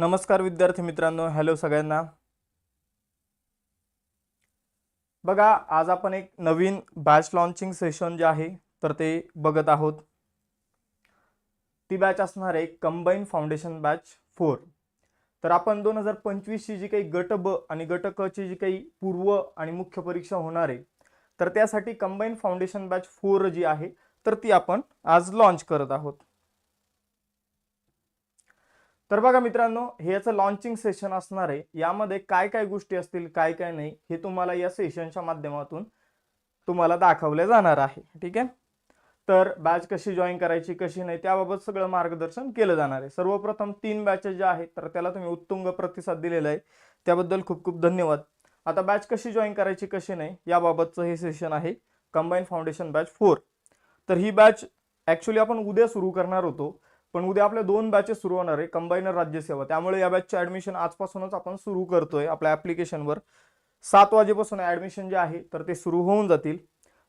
नमस्कार विद्यार्थी मित्रांनो हॅलो सगळ्यांना. बघा आज आपण एक नवीन बॅच लॉन्चिंग सेशन जे आहे तर ते बघत आहोत. ती बॅच असणार आहे कंबाईन फाउंडेशन बॅच फोर तर आपण दोन हजार पंचवीसची जी काही गट ब आणि गट क ची जी काही पूर्व आणि मुख्य परीक्षा होणार आहे तर त्यासाठी कंबाईन फाउंडेशन बॅच फोर जी आहे तर ती आपण आज लॉन्च करत आहोत. तर बघा मित्रांनो हे याचं लॉन्चिंग सेशन असणार आहे. यामध्ये काय काय गोष्टी असतील काय काय नाही हे तुम्हाला या सेशनच्या माध्यमातून तुम्हाला दाखवले जाणार आहे. ठीक आहे? तर बॅच कशी जॉईन करायची कशी नाही त्याबाबत सगळं मार्गदर्शन केलं जाणार आहे. सर्वप्रथम तीन बॅचेस ज्या आहेत तर त्याला तुम्ही उत्तुंग प्रतिसाद दिलेला आहे. त्याबद्दल खूप खूप धन्यवाद. आता बॅच कशी जॉईन करायची कशी नाही याबाबतचं हे सेशन आहे. कंबाईन फाउंडेशन बॅच फोर तर ही बॅच ॲक्च्युली आपण उद्या सुरू करणार होतो. पण उद्या आपल्या दोन बॅचेस सुरू होणार आहे कंबाईनर राज्यसेवा. त्यामुळे या बॅचचे ॲडमिशन आजपासूनच आपण सुरू करतोय आपल्या ॲप्लिकेशनवर सात वाजेपासून ॲडमिशन जे आहे तर ते सुरू होऊन जातील.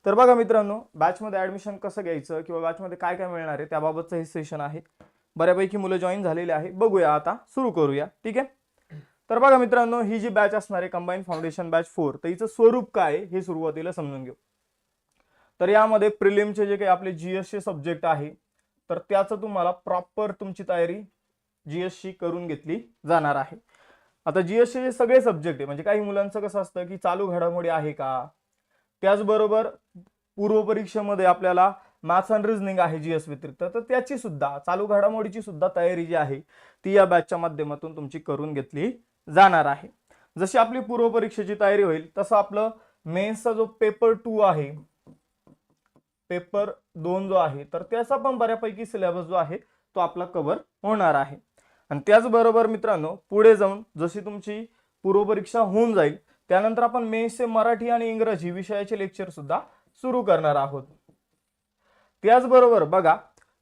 तर बघा मित्रांनो बॅचमध्ये ॲडमिशन कसं घ्यायचं किंवा बॅचमध्ये काय काय मिळणार आहे त्याबाबतचं हे सेशन आहे बऱ्यापैकी मुलं जॉईन झालेली आहे बघूया आता सुरू करूया. ठीक आहे? तर बघा मित्रांनो ही जी बॅच असणार आहे कंबाईन फाउंडेशन बॅच फोर तर हिचं स्वरूप काय हे सुरुवातीला समजून घेऊ. तर यामध्ये प्रिलिमचे जे काही आपले जी एस सब्जेक्ट आहे तर त्याचं तुम्हाला प्रॉपर तुमची तयारी जी एस सी करून घेतली जाणार आहे. आता जी एस सगळे सब्जेक्ट आहे. म्हणजे काही मुलांचं कसं असतं की चालू घडामोडी आहे का? त्याचबरोबर पूर्व परीक्षेमध्ये आपल्याला मॅथ्स अँड रिझनिंग आहे जी एस व्यतिरिक्त. तर त्याची सुद्धा चालू घडामोडीची सुद्धा तयारी जी आहे ती या बॅचच्या माध्यमातून तुमची करून घेतली जाणार आहे. जशी आपली पूर्व परीक्षेची तयारी होईल तसं आपलं मेन्सचा जो पेपर टू आहे पेपर दोन जो आहे तर त्याचा पण बऱ्यापैकी सिलेबस जो आहे तो आपला कव्हर होणार आहे. आणि त्याचबरोबर मित्रांनो पुढे जाऊन जशी तुमची पूर्वपरीक्षा होऊन जाईल त्यानंतर आपण मेन्सचे मराठी आणि इंग्रजी विषयाचे लेक्चर सुद्धा सुरू करणार आहोत. त्याचबरोबर बघा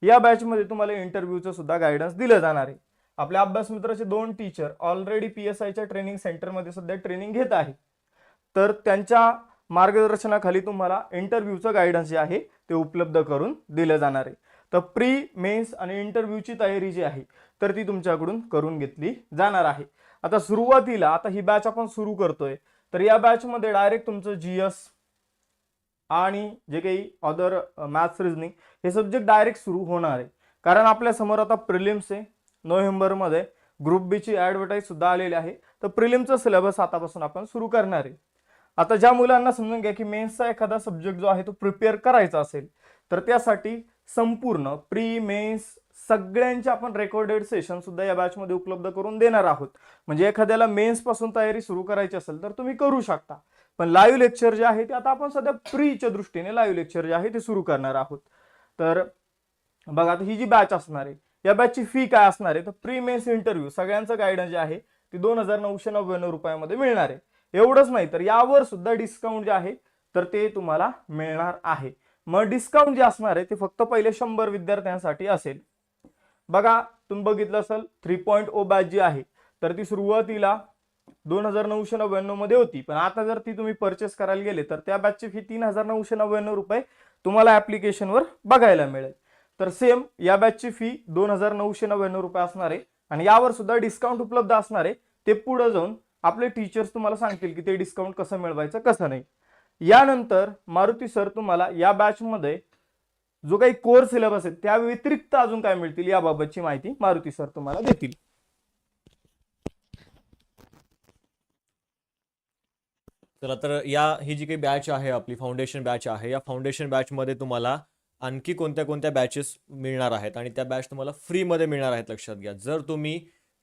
या बॅचमध्ये तुम्हाला इंटरव्ह्यूचं सुद्धा गायडन्स दिलं जाणार आहे. आपल्या अभ्यास मित्राचे दोन टीचर ऑलरेडी पी एस आयच्या ट्रेनिंग सेंटरमध्ये सध्या ट्रेनिंग घेत आहे. तर त्यांच्या मार्गदर्शनाखाली तुम्हाला इंटरव्ह्यूचं गायडन्स जे आहे ते उपलब्ध करून दिलं जाणार आहे. तर प्री मेन्स आणि इंटरव्ह्यूची तयारी जी आहे तर ती तुमच्याकडून करून घेतली जाणार आहे. आता सुरुवातीला आता ही बॅच आपण सुरू करतोय तर या बॅचमध्ये डायरेक्ट तुमचं जी एस आणि जे काही अदर मॅथ्स रिजनिंग हे सब्जेक्ट डायरेक्ट सुरू होणार आहे. कारण आपल्यासमोर आता प्रिलिम्स आहे नोव्हेंबरमध्ये ग्रुप बीची ॲडव्हर्टाईज सुद्धा आलेली आहे. तर प्रिलिमचं सिलेबस आतापासून आपण सुरू करणार आहे. आता ज्या मुलांना समजून घ्या की मेन्सचा एखादा सब्जेक्ट जो आहे तो प्रिपेअर करायचा असेल तर त्यासाठी संपूर्ण प्री मेन्स सगळ्यांचे आपण रेकॉर्डेड सेशन सुद्धा या बॅचमध्ये उपलब्ध करून देणार आहोत. म्हणजे एखाद्याला मेन्सपासून तयारी सुरू करायची असेल तर तुम्ही करू शकता. पण लाईव्ह लेक्चर जे आहे ते आता आपण सध्या प्रीच्या दृष्टीने लाईव्ह लेक्चर जे आहे ते सुरू करणार आहोत. तर बघा आता ही जी बॅच असणार आहे या बॅचची फी काय असणार आहे? तर प्री मेन्स इंटरव्ह्यू सगळ्यांचं गायडन्स जे आहे ते दोन हजार नऊशे नव्याण्णव रुपयामध्ये मिळणार आहे. एवढंच नाही तर यावर सुद्धा डिस्काउंट जे आहे तर ते तुम्हाला मिळणार आहे. मग डिस्काउंट जे असणार आहे ते फक्त पहिले शंभर विद्यार्थ्यांसाठी असेल. बघा तुम्ही बघितलं असेल थ्री पॉईंट ओ बॅच जी आहे तर ती सुरुवातीला दोन हजार नऊशे नव्याण्णवमध्ये होती. पण आता जर ती तुम्ही परचेस करायला गेले तर त्या बॅचची फी तीन हजार नऊशे नव्याण्णव रुपये तुम्हाला ऍप्लिकेशनवर बघायला मिळेल. तर सेम या बॅचची फी दोन हजार नऊशे नव्याण्णव रुपये असणार आहे. आणि यावर सुद्धा डिस्काउंट उपलब्ध असणार आहे. ते पुढे जाऊन आपले टीचर्स तुम्हाला सांगतील की ते डिस्काउंट कसं मिळवायचं कसं नाही. यानंतर मारुती सर तुम्हाला या बॅचमध्ये जो काही कोर सिलेबस आहे त्या व्यतिरिक्त अजून काय मिळतील याबाबतची माहिती मारुती सर तुम्हाला देतील. चला तर या ही जी काही बॅच आहे आपली फाउंडेशन बॅच आहे या फाउंडेशन बॅचमध्ये तुम्हाला आणखी कोणत्या कोणत्या बॅचेस मिळणार आहेत? आणि त्या बॅच तुम्हाला फ्रीमध्ये मिळणार आहेत लक्षात घ्या. जर तुम्ही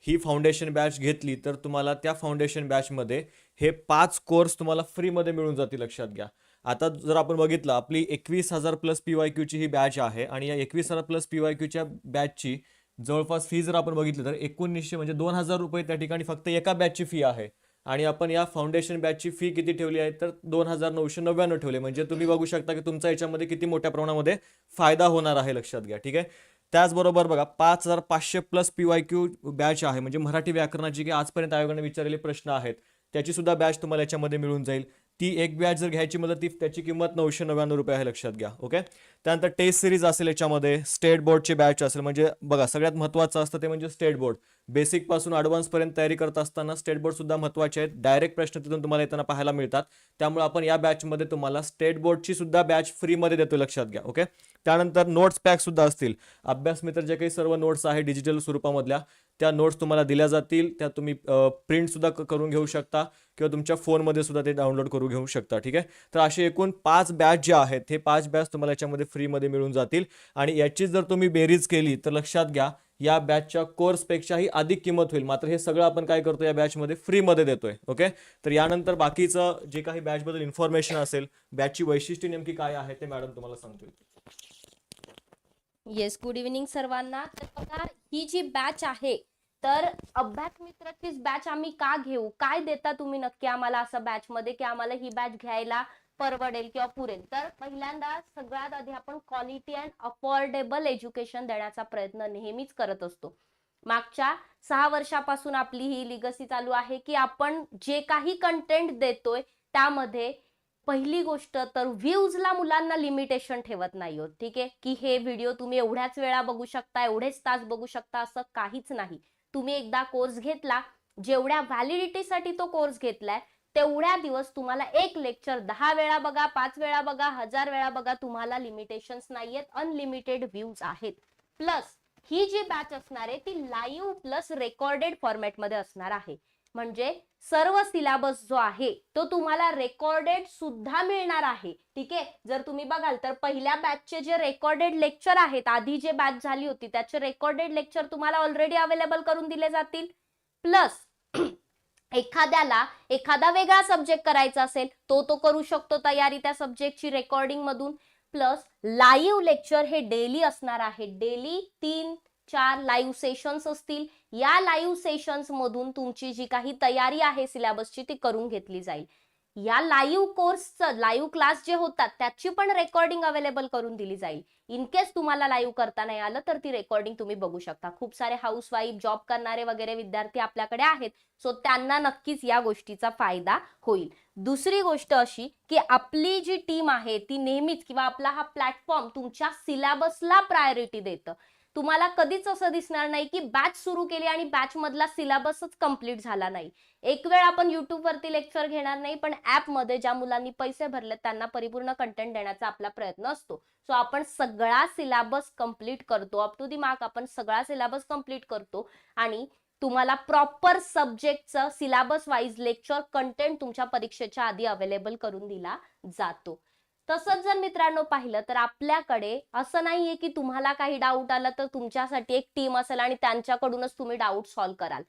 ही फाउंडेशन बॅच घेतली तर तुम्हाला त्या फाउंडेशन बॅचमध्ये हे पाच कोर्स तुम्हाला फ्रीमध्ये मिळून जातील लक्षात घ्या. आता जर आपण बघितलं आपली एकवीस हजार प्लस पी वाय क्यूची ही बॅच आहे आणि या एकवीस हजार प्लस पी वाय क्यूच्या बॅचची जवळपास फी जर आपण बघितली तर एकोणीसशे म्हणजे दोन हजार रुपये त्या ठिकाणी फक्त एका बॅचची फी आहे. आणि आपण या फाउंडेशन बॅचची फी किती ठेवली आहे? तर दोन हजार नऊशे नव्याण्णव ठेवले म्हणजे तुम्ही बघू शकता की तुमचा याच्यामध्ये किती मोठ्या प्रमाणामध्ये फायदा होणार आहे लक्षात घ्या. ठीक आहे? त्याचबरोबर बघा पाच हजार पाचशे plus P Y Q batch आहे. म्हणजे मराठी व्याकरणाची की आजपर्यंत आयोगाने विचारलेले प्रश्न आहेत त्याची सुद्धा बॅच तुम्हाला याच्यामध्ये मिळून जाईल. ती एक बॅच जर घ्यायची म्हटलं ती त्याची किंमत नऊशे नव्याण्णव रुपये आहे लक्षात घ्या ओके? त्यानंतर टेस्ट सिरीज असेल याच्यामध्ये स्टेट बोर्डची बॅच असेल म्हणजे बघा सगळ्यात महत्त्वाचं असतं ते म्हणजे स्टेट बोर्ड. बेसिकपासून पासून तयारी करत असताना स्टेट बोर्ड सुद्धा महत्त्वाचे आहेत. डायरेक्ट प्रश्न तिथून तुम्हाला येताना पाहायला मिळतात. त्यामुळे आपण या बॅचमध्ये तुम्हाला स्टेट बोर्डची सुद्धा बॅच फ्रीमध्ये देतो लक्षात घ्या ओके? त्यानंतर नोट्स पॅक सुद्धा असतील. अभ्यास मित्र जे काही सर्व नोट्स आहे डिजिटल स्वरूपामधल्या त्या नोट्स तुम्हाला दिल्या जातील. त्या तुम्ही प्रिंट सुद्धा करून घेऊ शकता किंवा तुमच्या फोनमध्ये सुद्धा ते डाउनलोड करून घेऊ शकता. ठीक आहे? तर असे एकूण पाच बॅच ज्या आहेत हे पाच बॅच तुम्हाला याच्यामध्ये फ्रीमध्ये मिळून जातील. आणि याची जर तुम्ही बेरीज केली तर लक्षात घ्या या बॅचच्या कोर्सपेक्षाही अधिक किंमत होईल. मात्र हे सगळं आपण काय करतो या बॅचमध्ये फ्रीमध्ये देतोय. ओके तर यानंतर बाकीचं जे काही बॅचबद्दल इन्फॉर्मेशन असेल बॅचची वैशिष्ट्ये नेमकी काय आहे ते मॅडम तुम्हाला सांगतील येस गुड इव्हिनिंग सर्वांना. तर बघा ही जी बॅच आहे तर अभ्यास मित्राचीच बॅच आम्ही का घेऊ? काय देता तुम्ही नक्की आम्हाला असं बॅच मध्ये की आम्हाला ही बॅच घ्यायला परवडेल किंवा पुरेल? तर पहिल्यांदा सगळ्यात आधी आपण क्वालिटी अँड अफोर्डेबल एज्युकेशन देण्याचा प्रयत्न नेहमीच करत असतो. मागच्या सहा वर्षापासून आपली ही लिगसी चालू आहे की आपण जे काही कंटेंट देतोय त्यामध्ये पहिली गोष्ट तर व्ह्यूजला मुलांना लिमिटेशन ठेवत नाही होत ठीक आहे? की हे व्हिडिओ तुम्ही एवढ्याच वेळा बघू शकता एवढेच तास बघू शकता असं काहीच नाही. तुम्ही एकदा कोर्स घेतला जेवढ्या व्हॅलिडिटीसाठी तो कोर्स घेतलाय तेवढ्या दिवस तुम्हाला एक लेक्चर दहा वेळा बघा पाच वेळा बघा हजार वेळा बघा तुम्हाला लिमिटेशन्स नाहीयेत अनलिमिटेड व्ह्यूज आहेत. प्लस ही जी बॅच असणार आहे ती लाईव्ह प्लस रेकॉर्डेड फॉर्मॅटमध्ये असणार आहे. म्हणजे सर्व सिलेबस जो आहे तो तुम्हाला रेकॉर्डेड सुद्धा मिळणार आहे. ठीक आहे? जर तुम्ही बघाल तर पहिल्या बॅचचे जे रेकॉर्डेड लेक्चर आहेत आधी जे बॅच झाली होती त्याचे रेकॉर्डेड लेक्चर तुम्हाला ऑलरेडी अवेलेबल करून दिले जातील. प्लस एखाद्याला एखादा वेगळा सब्जेक्ट करायचा असेल तो तो करू शकतो तयारी त्या सब्जेक्टची रेकॉर्डिंग मधून. प्लस लाईव्ह लेक्चर हे डेली असणार आहे. डेली तीन चार लाईव्ह सेशन्स असतील. या लाईव्ह सेशन्स मधून तुमची जी काही तयारी आहे सिलेबसची ती करून घेतली जाईल. या लाईव्ह कोर्सचं लाईव्ह क्लास जे होतात त्याची पण रेकॉर्डिंग अवेलेबल करून दिली जाईल. इन केस तुम्हाला लाईव्ह करता नाही आलं तर ती रेकॉर्डिंग तुम्ही बघू शकता. खूप सारे हाऊस वाईफ जॉब करणारे वगैरे विद्यार्थी आपल्याकडे आहेत. सो त्यांना नक्कीच या गोष्टीचा फायदा होईल. दुसरी गोष्ट अशी की आपली जी टीम आहे ती नेहमीच किंवा आपला हा प्लॅटफॉर्म तुमच्या सिलेबसला प्रायोरिटी देतं. तुम्हाला कधीच असं दिसणार नाही की बॅच सुरू केली आणि बॅच मधला सिलेबसच कंप्लीट झाला नाही. एक वेळ आपण युट्यूबवरती लेक्चर घेणार नाही पण ऍपमध्ये ज्या मुलांनी पैसे भरले त्यांना परिपूर्ण कंटेंट देण्याचा आपला प्रयत्न असतो. सो आपण सगळा सिलेबस कंप्लीट करतो. अप टू दी मार्क आपण सगळा सिलेबस कंप्लीट करतो आणि तुम्हाला प्रॉपर सब्जेक्टचं सिलेबस वाईज लेक्चर कंटेंट तुमच्या परीक्षेच्या आधी अवेलेबल करून दिला जातो. तसंच जर मित्रांनो पाहिलं तर आपल्याकडे असं नाहीये की तुम्हाला काही डाऊट आला तर तुमच्यासाठी एक टीम असेल आणि त्यांच्याकडूनच तुम्ही डाऊट सॉल्व्ह कराल.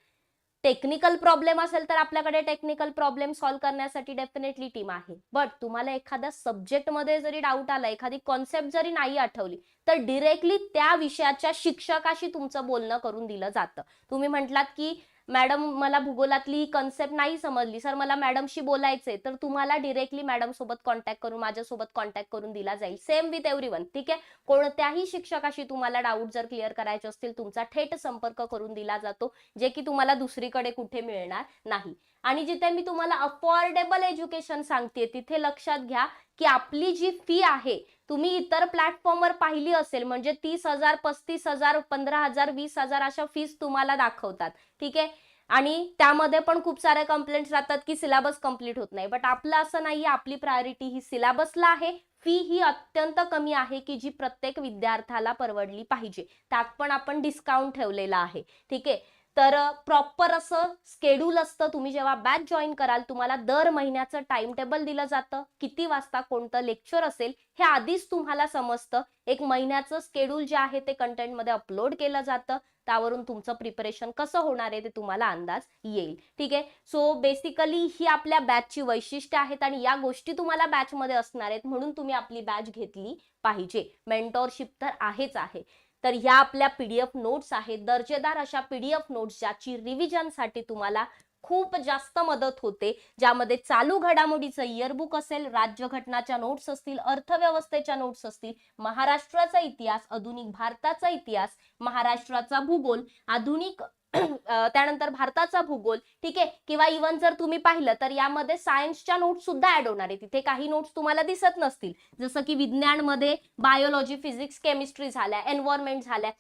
टेक्निकल प्रॉब्लेम असेल तर आपल्याकडे टेक्निकल प्रॉब्लेम सॉल्व्ह करण्यासाठी डेफिनेटली टीम आहे. बट तुम्हाला एखाद्या सब्जेक्टमध्ये जरी डाऊट आला एखादी कॉन्सेप्ट जरी नाही आठवली तर डिरेक्टली त्या विषयाच्या शिक्षकाशी तुमचं बोलणं करून दिलं जातं. तुम्ही म्हटलात की मॅडम मला भूगोलातली कन्सेप्ट नाही समजली. सर मला मॅडमशी बोलायचंय तर तुम्हाला डिरेक्टली मॅडम सोबत कॉन्टॅक्ट करून माझ्यासोबत कॉन्टॅक्ट करून दिला जाईल. सेम विथ एव्हरी ठीक आहे? कोणत्याही शिक्षकाशी तुम्हाला डाऊट जर क्लिअर करायचे असतील तुमचा थेट संपर्क करून दिला जातो जे की तुम्हाला दुसरीकडे कुठे मिळणार नाही. आणि जिथे मी तुम्हाला अफोर्डेबल एज्युकेशन सांगते तिथे लक्षात घ्या की आपली जी फी आहे तुम्ही इतर प्लॅटफॉर्मवर पाहिली असेल म्हणजे तीस हजार पस्तीस हजार पंधरा हजार वीस हजार अशा फीस तुम्हाला दाखवतात ठीक आहे? आणि त्यामध्ये पण खूप सारे कंप्लेंट्स राहतात की सिलेबस कंप्लीट होत नाही. बट आपलं असं नाहीये आपली प्रायोरिटी ही सिलेबसला आहे. फी ही अत्यंत कमी आहे की जी प्रत्येक विद्यार्थ्याला परवडली पाहिजे. त्यात पण आपण डिस्काउंट ठेवलेला आहे. ठीक? आहे तर प्रॉपर असं स्केड्यूल असतं. तुम्ही जेव्हा बॅच जॉईन कराल तुम्हाला दर महिन्याचं टाइम टेबल दिलं जातं. किती वाजता कोणतं लेक्चर असेल हे आधीच तुम्हाला समजतं. एक महिन्याचं स्केड्यूल जे आहे ते कंटेंटमध्ये अपलोड केलं जातं. त्यावरून तुमचं प्रिपरेशन कसं होणार आहे ते तुम्हाला अंदाज येईल. ठीक आहे? सो बेसिकली ही आपल्या बॅचची वैशिष्ट्य आहेत आणि या गोष्टी तुम्हाला बॅचमध्ये असणार आहेत म्हणून तुम्ही आपली बॅच घेतली पाहिजे. मेंटॉरशिप तर आहेच आहे. तर ह्या आपल्या पीडीएफ नोट्स आहेत. दर्जेदार अशा पीडीएफ नोट्स ज्याची रिव्हिजनसाठी तुम्हाला खूप जास्त मदत होते. ज्यामध्ये चालू घडामोडीचं इयरबुक असेल राज्यघटनाच्या नोट्स असतील अर्थव्यवस्थेच्या नोट्स असतील महाराष्ट्राचा इतिहास आधुनिक भारताचा इतिहास महाराष्ट्राचा भूगोल आधुनिक त्यानंतर भारताचा भूगोल ठीक आहे? किंवा इवन जर तुम्ही पाहिलं तर यामध्ये सायन्सच्या नोट्स सुद्धा ऍड होणार आहे तिथे काही नोट्स तुम्हाला दिसत नसतील. जसं की विज्ञानमध्ये बायोलॉजी फिजिक्स केमिस्ट्री झाल्या एन्व्हायरमेंट झाल्या.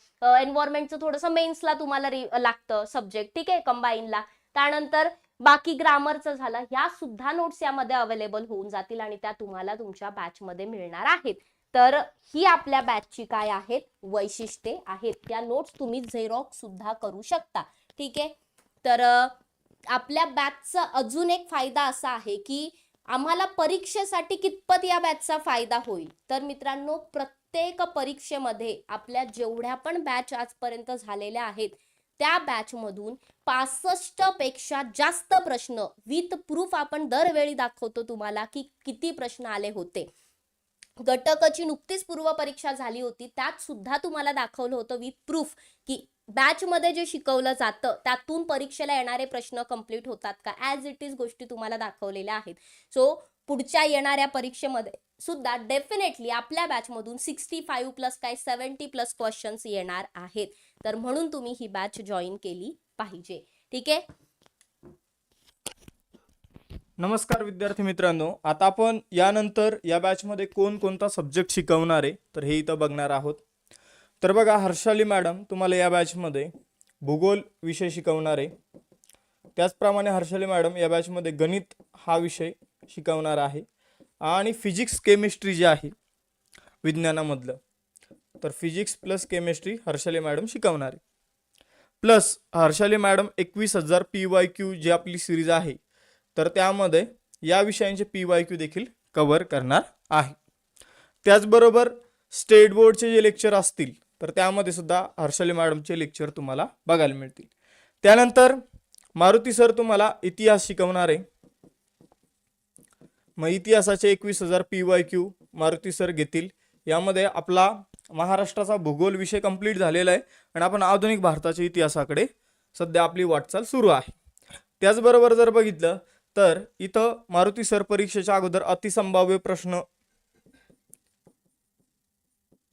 एन्व्हायरमेंटचं थोडंसं मेन्सला तुम्हाला लागतं सब्जेक्ट ठीक आहे? कंबाईनला त्यानंतर बाकी ग्रामरचं झालं ह्या सुद्धा नोट्स यामध्ये अवेलेबल होऊन जातील आणि त्या तुम्हाला तुमच्या बॅचमध्ये मिळणार आहेत. तर ही आपल्या बॅचची काय आहेत? वैशिष्ट्ये आहेत. त्या नोट्स तुम्ही झेरॉक्स सुद्धा करू शकता. ठीक आहे? तर आपल्या बॅचचा अजून एक फायदा असा आहे की आम्हाला परीक्षेसाठी कितपत या बॅचचा फायदा होईल? तर मित्रांनो प्रत्येक परीक्षेमध्ये आपल्या जेवढ्या पण बॅच आजपर्यंत झालेल्या आहेत त्या बॅचमधून पासष्टपेक्षा जास्त प्रश्न विथ प्रूफ आपण दरवेळी दाखवतो तुम्हाला की किती प्रश्न आले होते. घटकाची नुकतीच पूर्व परीक्षा झाली होती. त्यात सुद्धा तुम्हाला दाखवलं होतं विथ प्रूफ की बॅच मध्ये जे शिकवलं जातं त्यातून परीक्षेला येणारे प्रश्न कंप्लीट होतात का? ॲज इट इज गोष्टी तुम्हाला दाखवलेल्या आहेत. सो पुढच्या येणाऱ्या परीक्षेमध्ये सुद्धा डेफिनेटली आपल्या बॅचमधून सिक्स्टी फाईव्ह प्लस काय सेव्हन्टी प्लस क्वेश्चन्स येणार आहेत. तर म्हणून तुम्ही ही बॅच जॉईन केली पाहिजे. ठीक आहे? नमस्कार विद्यार्थी मित्रांनो आता आपण यानंतर या बॅचमध्ये कोण कोणता सब्जेक्ट शिकवणार आहे तर हे इथं बघणार आहोत. तर बघा हर्षाली मॅडम तुम्हाला या बॅचमध्ये भूगोल विषय शिकवणार आहे. त्याचप्रमाणे हर्षाली मॅडम या बॅचमध्ये गणित हा विषय शिकवणार आहे. आणि फिजिक्स केमिस्ट्री जे आहे विज्ञानामधलं तर physics plus chemistry Harshali madam शिकवणार आहे. प्लस हर्षाली मॅडम एकवीस हजार पी वाय क्यू जी आपली सिरीज आहे तर त्यामध्ये या विषयांचे पी वाय क्यू देखील कव्हर करणार आहे. त्याचबरोबर स्टेट बोर्डचे जे लेक्चर असतील तर त्यामध्ये सुद्धा हर्षली मॅडमचे लेक्चर तुम्हाला बघायला मिळतील. त्यानंतर मारुती सर तुम्हाला इतिहास शिकवणार आहे. मग इतिहासाचे एकवीस हजार P Y Q Maruti sir घेतील. यामध्ये आपला महाराष्ट्राचा भूगोल विषय कंप्लीट झालेला आहे आणि आपण आधुनिक भारताच्या इतिहासाकडे सध्या आपली वाटचाल सुरू आहे. त्याचबरोबर जर बघितलं तर इथं मारुती सर परीक्षेच्या अगोदर अतिसंभाव्य प्रश्न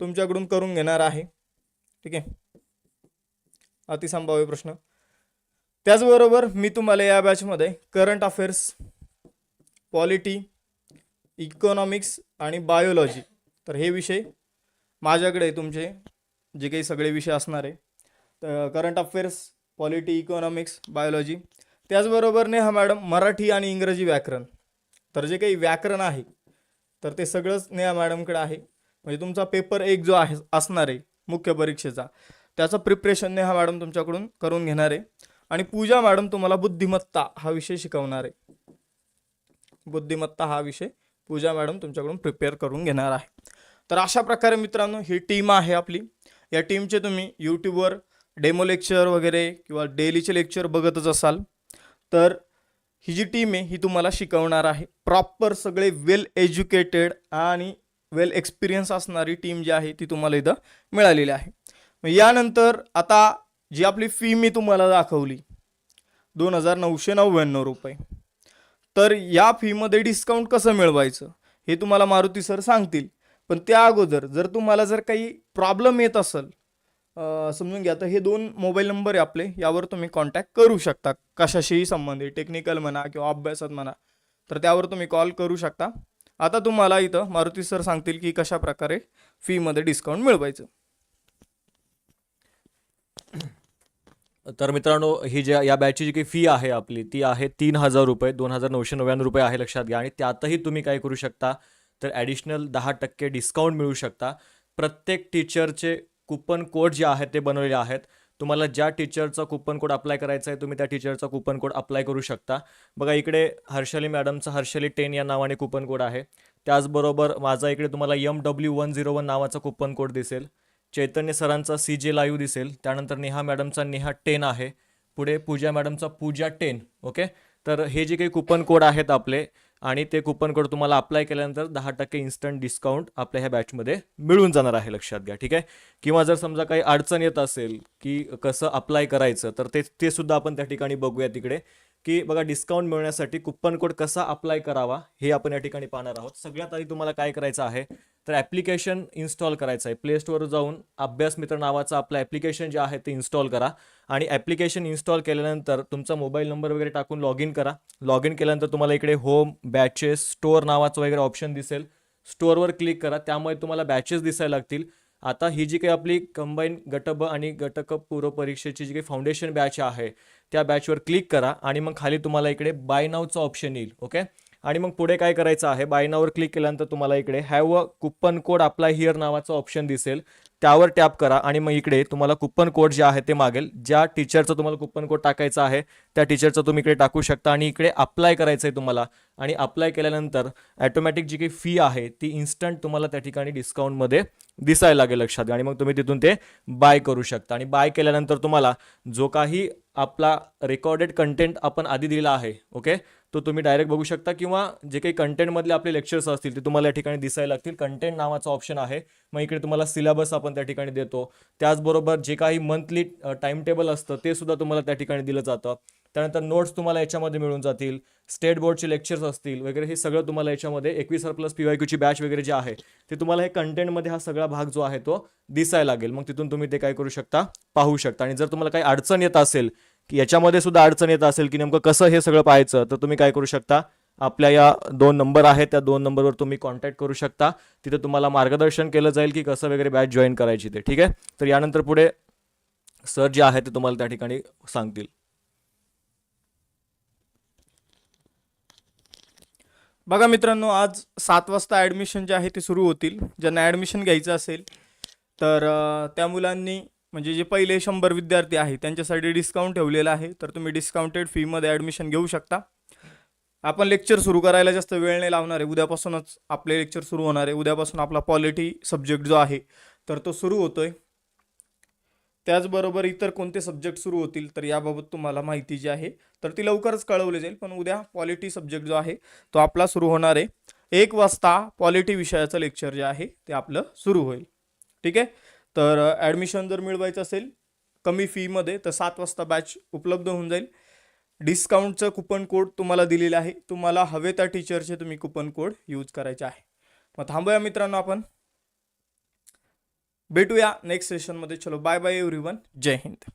तुमच्याकडून करून घेणार आहे. ठीक आहे? अतिसंभाव्य प्रश्न. त्याचबरोबर मी तुम्हाला या बॅचमध्ये करंट अफेअर्स पॉलिटी इकॉनॉमिक्स आणि बायोलॉजी तर हे विषय माझ्याकडे तुमचे जे काही सगळे विषय असणार आहे. तर current affairs polity economics biology त्याचबरोबर नेहा मॅडम मराठी आणि इंग्रजी व्याकरण. तर जे काही व्याकरण आहे तर ते सगळंच नेहा मॅडमकडे आहे. म्हणजे तुमचा पेपर एक जो आहे असणार आहे मुख्य परीक्षेचा त्याचं प्रिपरेशन नेहा मॅडम तुमच्याकडून करून घेणार आहे. आणि पूजा मॅडम तुम्हाला बुद्धिमत्ता हा विषय शिकवणार आहे. बुद्धिमत्ता हा विषय पूजा मॅडम तुमच्याकडून प्रिपेअर करून घेणार आहे. तर अशा प्रकारे मित्रांनो ही टीम आहे आपली. या टीमचे तुम्ही यूट्यूबवर डेमो लेक्चर वगैरे किंवा डेलीचे लेक्चर बघतच असाल. तर ही जी टीम आहे ही तुम्हाला शिकवणार आहे. प्रॉपर सगळे वेल एज्युकेटेड आणि वेल एक्सपिरियन्स असणारी टीम जी आहे ती तुम्हाला इथं मिळालेली आहे. मग यानंतर आता जी आपली फी मी तुम्हाला दाखवली दोन हजार नऊशे नव्याण्णव रुपये. तर या फीमध्ये डिस्काउंट कसं मिळवायचं हे तुम्हाला मारुती सर सांगतील. पण त्या अगोदर जर तुम्हाला जर काही प्रॉब्लेम येत असेल समजून घ्या. तर हे दोन मोबाईल नंबर आहे आपले. यावर तुम्ही कॉन्टॅक्ट करू शकता. कशाशीही संबंधित? टेक्निकल म्हणा किंवा अभ्यासात म्हणा. तर त्यावर तुम्ही कॉल करू शकता. आता तुम्हाला इथं मारुती सर सांगतील की कशा प्रकारे फीमध्ये डिस्काउंट मिळवायचं. तर मित्रांनो ही ज्या या बॅचची जी काही फी आहे आपली ती आहे तीन हजार रुपये. दोन हजार नऊशे नव्याण्णव रुपये आहे लक्षात घ्या. आणि त्यातही तुम्ही काय करू शकता? तर ॲडिशनल दहा टक्के डिस्काउंट मिळू शकता. प्रत्येक टीचरचे कुपन कोड जे आहेत ते बनवलेले आहेत. तुम्हाला ज्या टीचरचा कुपन कोड अप्लाय करायचा आहे तुम्ही त्या टीचरचा कुपन कोड अप्लाय करू शकता. बघा इकडे हर्षली मॅडमचा हर्षली टेन या नावाने कुपन कोड आहे. त्याचबरोबर माझा इकडे तुम्हाला M W one zero one नावाचा कुपन कोड दिसेल. चैतन्य सरांचा सी जे लाईव्ह दिसेल. त्यानंतर नेहा मॅडमचा नेहा टेन आहे. पुढे पूजा मॅडमचा पूजा टेन ओके तर हे जे काही कुपन कोड आहेत आपले आणि ते कुपन कोड तुम्हाला अप्लाय केल्यानंतर दहा टक्के इन्स्टंट डिस्काउंट आपल्या ह्या बॅचमध्ये मिळून जाणार आहे लक्षात घ्या ठीक आहे? किंवा जर समजा काही अडचण येत असेल की कसं अप्लाय करायचं तर ते ते सुद्धा आपण त्या ठिकाणी बघूया तिकडे. की बघा डिस्काउंट मिळण्यासाठी कुपन कोड कसा अप्लाय करावा हे आपण या ठिकाणी पाहणार आहोत. सगळ्यात आधी तुम्हाला काय करायचं आहे तर ॲप्लिकेशन इन्स्टॉल करायचं आहे. प्ले स्टोअर जाऊन अभ्यास मित्र नावाचं आपलं ॲप्लिकेशन जे आहे ते इन्स्टॉल करा. आणि ॲप्लिकेशन इन्स्टॉल केल्यानंतर तुमचा मोबाईल नंबर वगैरे टाकून लॉग इन करा. लॉग इन केल्यानंतर तुम्हाला इकडे होम बॅचेस स्टोअर नावाचं वगैरे ऑप्शन दिसेल. स्टोअरवर क्लिक करा. त्यामुळे तुम्हाला बॅचेस दिसायला लागतील. आता ही जी काही आपली कंबाईन गटब आणि गटक पूर्व परीक्षेची जी काही फाउंडेशन बॅच आहे त्या बॅचवर क्लिक करा आणि मग खाली तुम्हाला इकडे बाय नावचं ऑप्शन येईल ओके आणि मग पुढे काय करायचं आहे? बायनावर क्लिक केल्यानंतर तुम्हाला इकडे have a coupon code apply here नावाचं ऑप्शन दिसेल. त्यावर टॅप करा आणि मग इकडे तुम्हाला कुपन कोड जे आहे ते मागेल. ज्या टीचरचं तुम्हाला कुपन कोड टाकायचा आहे त्या टीचरचं तुम्ही इकडे टाकू शकता आणि इकडे अप्लाय करायचं आहे तुम्हाला. आणि अप्लाय केल्यानंतर ॲटोमॅटिक जी काही फी आहे ती इन्स्टंट तुम्हाला त्या ठिकाणी डिस्काउंटमध्ये दिसायला लागेल लक्षात. आणि मग तुम्ही तिथून ते बाय करू शकता. आणि बाय केल्यानंतर तुम्हाला जो काही आपला रेकॉर्डेड कंटेंट आपण आधी दिला आहे ओके तो तुम्ही डायरेक्ट बघू शकता किंवा जे काही कंटेंटमधले आपले लेक्चर्स असतील ते तुम्हाला या ठिकाणी दिसायला लागतील. कंटेंट नावाचा ऑप्शन आहे. मग इकडे तुम्हाला सिलेबस आपण त्या ठिकाणी देतो. त्याचबरोबर जे काही मंथली टाइम टेबल असतं ते सुद्धा तुम्हाला त्या ठिकाणी दिलं जातं. त्यानंतर नोट्स तुम्हाला याच्यामध्ये मिळून जातील. स्टेट बोर्डचे लेक्चर्स असतील वगैरे हे सगळं तुम्हाला याच्यामध्ये एकवीस प्लस पी वाय क्यूची बॅच वगैरे जे आहे ते तुम्हाला हे कंटेंटमध्ये हा सगळा भाग जो आहे तो दिसायला लागेल. मग तिथून तुम्ही ते काय करू शकता? पाहू शकता. आणि जर तुम्हाला काही अडचण येत असेल याच्यामध्ये सुद्धा अडचण येत असेल की नेमकं कसं हे सगळं पाहायचं तर तुम्ही काय करू शकता? आपल्या या दोन नंबर आहेत त्या दोन नंबरवर तुम्ही कॉन्टॅक्ट करू शकता. तिथे तुम्हाला मार्गदर्शन केलं जाईल की कसं वगैरे बॅच जॉईन करायची ते ठीक आहे? तर यानंतर पुढे सर जे आहे ते तुम्हाला त्या ठिकाणी सांगतील. बघा मित्रांनो आज सात वाजता ॲडमिशन जे आहे ते सुरू होतील. ज्यांना ॲडमिशन घ्यायचं असेल तर त्या मुलांनी म्हणजे जे पहिले शंभर विद्यार्थी आहे त्यांच्यासाठी डिस्काउंट ठेवलेला आहे. तर तुम्ही डिस्काउंटेड फीमध्ये ॲडमिशन घेऊ शकता. आपण लेक्चर सुरू करायला जास्त वेळ नाही लावणार आहे. उद्यापासूनच आपले लेक्चर सुरू होणार आहे. उद्यापासून आपला पॉलिटी सब्जेक्ट जो आहे तर तो सुरू होतोय. त्याचबरोबर इतर कोणते सब्जेक्ट सुरू होतील तर याबाबत तुम्हाला माहिती जी आहे तर ती लवकरच कळवली जाईल. पण उद्या पॉलिटी सब्जेक्ट जो आहे तो आपला सुरू होणार आहे. एक वाजता पॉलिटी विषयाचं लेक्चर जे आहे ते आपलं सुरू होईल. ठीक आहे? तर ॲडमिशन जर मिळवायचं असेल कमी फीमध्ये तर सात वाजता बॅच उपलब्ध होऊन जाईल. डिस्काउंटचं कुपन कोड तुम्हाला दिलेलं आहे. तुम्हाला हवे त्या टीचरचे तुम्ही कुपन कोड यूज करायचे आहे. मग थांबूया मित्रांनो आपण. भेटूया नेक्स्ट सेशनमध्ये चलो बाय बाय एव्हरीवन जय हिंद.